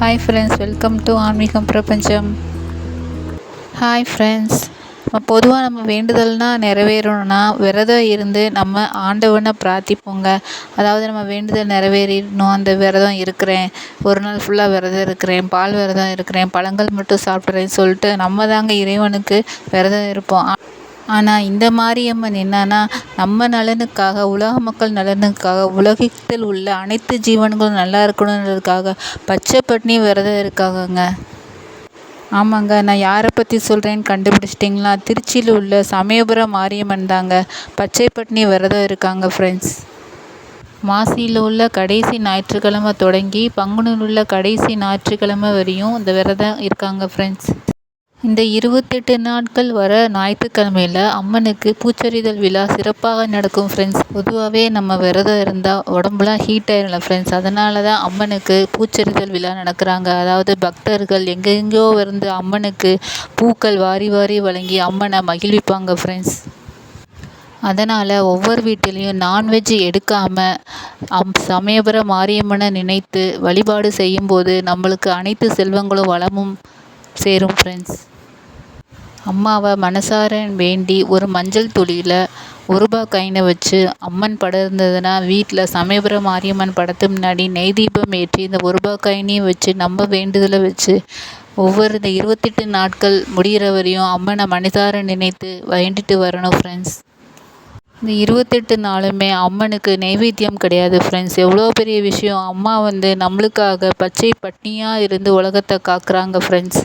Hi friends welcome to ஆன்மீகம் பிரபஞ்சம். Hi friends நம்ம பொதுவாக நம்ம வேண்டுதல்னால் நிறைவேறணும்னா விரதம் இருந்து நம்ம ஆண்டவனை பிரார்த்திப்போங்க. அதாவது நம்ம வேண்டுதல் நிறைவேறிடணும் அந்த விரதம் இருக்கிறேன். ஒரு நாள் ஃபுல்லாக விரதம் இருக்கிறேன் பால் விரதம் இருக்கிறேன் பழங்கள் மட்டும் சாப்பிட்றேன்னு சொல்லிட்டு நம்ம தாங்க இறைவனுக்கு விரதம் இருப்போம். ஆனால் இந்த மாரியம்மன் என்னன்னா நம்ம நலனுக்காக உலக மக்கள் நலனுக்காக உலகத்தில் உள்ள அனைத்து ஜீவன்களும் நல்லா இருக்கணுன்றதுக்காக பச்சை பட்னி விரதம் இருக்காங்கங்க ஆமாங்க நான் யாரை பற்றி சொல்கிறேன்னு கண்டுபிடிச்சிட்டிங்களா? திருச்சியில் உள்ள சமயபுரம் மாரியம்மன் தாங்க பச்சை பட்னி விரதம் இருக்காங்க ஃப்ரெண்ட்ஸ் மாசியில் உள்ள கடைசி ஞாயிற்றுக்கிழமை தொடங்கி பங்குனூர் உள்ள கடைசி ஞாயிற்றுக்கிழமை வரையும் இந்த விரதம் இருக்காங்க ஃப்ரெண்ட்ஸ் இந்த இருபத்தெட்டு நாட்கள் வர ஞாயிற்றுக்கிழமையில் அம்மனுக்கு பூச்சொரிதல் விழா சிறப்பாக நடக்கும் ஃப்ரெண்ட்ஸ் பொதுவாகவே நம்ம விரதம் இருந்தால் உடம்புலாம் ஹீட் ஆயிடல ஃப்ரெண்ட்ஸ் அதனால தான் அம்மனுக்கு பூச்சொரிதல் விழா நடக்கிறாங்க. அதாவது பக்தர்கள் எங்கெங்கேயோ இருந்து அம்மனுக்கு பூக்கள் வாரி வாரி வழங்கி அம்மனை மகிழ்விப்பாங்க ஃப்ரெண்ட்ஸ் அதனால் ஒவ்வொரு வீட்டிலையும் நான்வெஜ் எடுக்காமல் அம் சமயபுரம் மாரியம்மனை நினைத்து வழிபாடு செய்யும்போது நம்மளுக்கு அனைத்து செல்வங்களும் வளமும் சேரும் ஃப்ரெண்ட்ஸ் அம்மாவை மனசார வேண்டி ஒரு மஞ்சள் துளியில் ஒரு ரூபா காயினை வச்சு அம்மன் படம் இருந்ததுன்னா வீட்டில் சமயபுரம் மாரியம்மன் படத்து முன்னாடி நெய் தீபம் ஏற்றி இந்த ஒரு ரூபா காயினையும் வச்சு நம்ம வேண்டுதலை வச்சு ஒவ்வொரு இந்த இருபத்தெட்டு நாட்கள் முடிகிற வரையும் அம்மனை மனசார நினைத்து வேண்டிட்டு வரணும் ஃப்ரெண்ட்ஸ் இந்த இருபத்தெட்டு நாளுமே அம்மனுக்கு நைவேத்தியம் கிடையாது ஃப்ரெண்ட்ஸ் எவ்வளோ பெரிய விஷயம். அம்மா வந்து நம்மளுக்காக பச்சை பட்னியாக இருந்து உலகத்தை காக்குறாங்க ஃப்ரெண்ட்ஸ்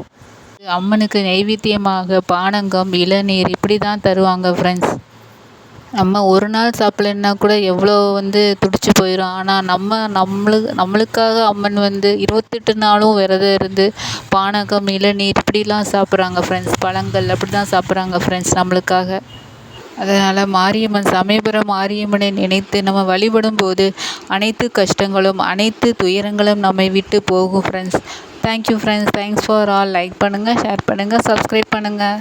அம்மனுக்கு நைவேத்தியமாக பானங்கம் இளநீர் இப்படி தான் தருவாங்க ஃப்ரெண்ட்ஸ் நம்ம ஒரு நாள் சாப்பிட்லன்னா கூட எவ்வளோ வந்து துடிச்சு போயிடும் ஆனால் நம்ம நம்மளுக்கு நம்மளுக்காக அம்மன் வந்து இருபத்தெட்டு நாளும் விரதம் இருந்து பானகம் இளநீர் இப்படிலாம் சாப்பிட்றாங்க ஃப்ரெண்ட்ஸ் பழங்கள் அப்படி தான் சாப்பிட்றாங்க ஃப்ரெண்ட்ஸ் நம்மளுக்காக. அதனால் மாரியம்மன் சமயபுரம் மாரியம்மனை நினைத்து நம்ம வழிபடும் போது அனைத்து கஷ்டங்களும் அனைத்து துயரங்களும் நம்மை விட்டு போகும் friends thank you friends thanks for all like பண்ணுங்கள் ஷேர் பண்ணுங்கள் சப்ஸ்கிரைப் பண்ணுங்கள்